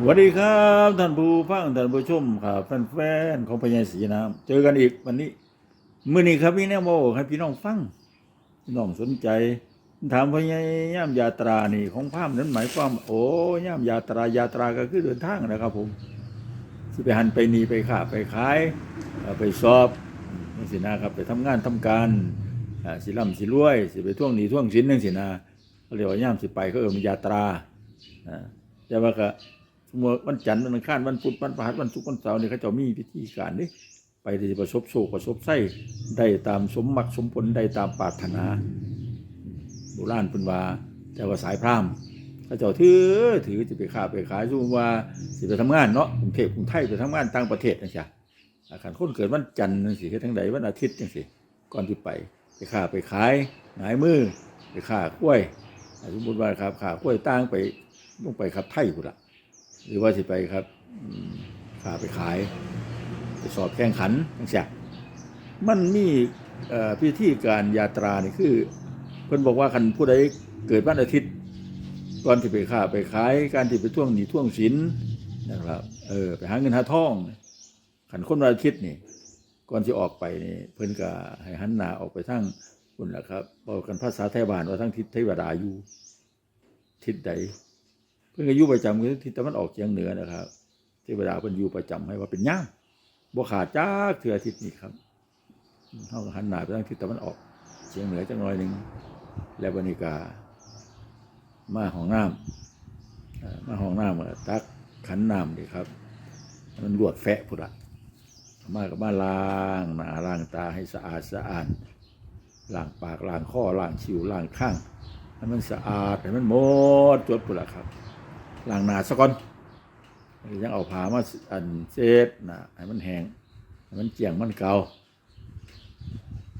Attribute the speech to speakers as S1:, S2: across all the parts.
S1: สวัสดีครับท่านผู้ฟังท่านผู้ชมครับแฟนๆของพญายศรีน้ำเจอกันอีกวันนี้มื้อนี้ครับพี่แนวโมให้พี่น้องฟังพี่น้องสนใจ ถามพญายย่ามยาตรานี่ของพราหมณ์นั้นหมายความโอ้ย่ามยาตรายาตราก็คือเดินทางนะครับ ผมสิไปหันไปนีไปค้าไปขายไปสอบนี่สินะครับ ไปทำงานทำการสิร่ำสิรวย สิไปท่วงหนีท่วงสินนั่นสินะเขาเรียกว่าย่ามสิไปเขาเอิ้นว่ายาตราแต่ว่าก็ วันจันทร์วันอังคารวันพุธวันพฤหัสวันศุกร์วันเสาร์นี่เขาเจะมีพิธีการนี่ไปที่ประสบโชคประสบไส้ได้ตามสมมักสมผลได้ตามปรารถนาโบราณพุนว่าแต่ว่าสายพราหมณ์เขาเจ้าถือถือจะไปค้าไปขายสมมว่าสิไปทำงานเนาะกรุงเทพกรุงไทยไปทำงานต่างประเทศจังซี่อาคารคนเกิดวันจันทร์จังซี่เฮ็ดทั้งใดวันอาทิตย์จังซี่ก่อนที่ไปไปค้าไปขายหงายมือไปค้ากล้วยสมมติว่าครับค้ากล้วยต่างไปลงไปครับไทยพุ่นล่ะ หรือว่าสิไปครับอืมพาไปขาย ไปสอบแข่งขันทั้งเสียมันนี่พิธีการยาตรานี่คือเพิ่นบอกว่าคันผู้ใดเกิดวันอาทิตย์ก่อนที่ไปค้าไปขายการที่ไปท่วงหนีท่วงสินนะครับเออไปหาเงินหาทองขันคนวันอาทิตย์นี่ก่อนที่ออกไปนี่เพิ่นก็ให้หันหน้าออกไปทางคุณนแหละครับบอกกันภาษาไทยบ้านว่าทั้งทิศเทวดาอยู่ทิศใด พิ่นก็อยู่ประจำคือทิศตะวันออกเฉียงเหนือนะครับเทวดาเพิ่นอยู่ประจำให้ว่าเป็นย่ามบ่ขาดจากเทืออาทิตย์นี้ครับเฮาก็หันหน้าไปทางทิศตะวันออกเฉียงเหนือจักหน่อยหนึ่งแล้วบัดนี้ก็มาห้องน้ำมาห้องน้ำก็ตักขันน้ำนี่ครับ มันลวดแฟะพุ่นละมาก็มาล้างหน้าล้างตาให้สะอาดสะอาดล้างปากล้างคอล้างชิวล้างข้างให้มันสะอาดให้มันหมดจดปุ่นละครับ ล้างหน้าซะก่อนยังเอาผ้ามาอันเช็ดนะให้มันแห้งให้มันเจียงมันเกา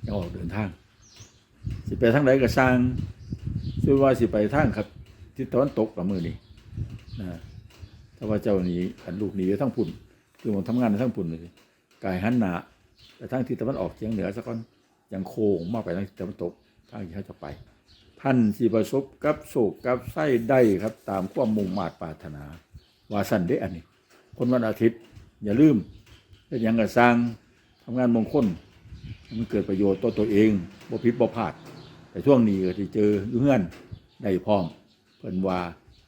S1: ยังออกเดินทาง สิไปทางไหนก็สร้างชื่อว่าสิไปทางครับทิศตะวันตกกับมือนี่นะถ้าว่าเจ้าหนี้อันลูกหนีไปทั้งพุ่นคือมันทำงานในทั้งพุ่นเลยกายหันหนาไปทางทิศตะวันออกเฉียงเหนือซะก่อนยังโค้งมาไปทางทิศตะวันตกทางที่เขาจะไป ท่านสิประสบกับโศกกับไส้ได้ครับ ตามความมุ่งมาตรปรารถนา ว่าสั้นได้อันนี้ คนวันอาทิตย์ อย่าลืมเป็นอย่างกระสร้างทำงานมงคลมันเกิดประโยชน์ต่อตัวเองบ่ผิดบ่พลาด แต่ช่วงนี้ก็ที่เจอเงื่อนได้พร้อมเพิ่นว่า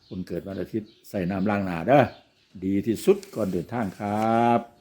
S1: คนเกิดวันอาทิตย์ใส่น้ำล้างหน้าเด้อดีที่สุดก่อนเดินทางครับ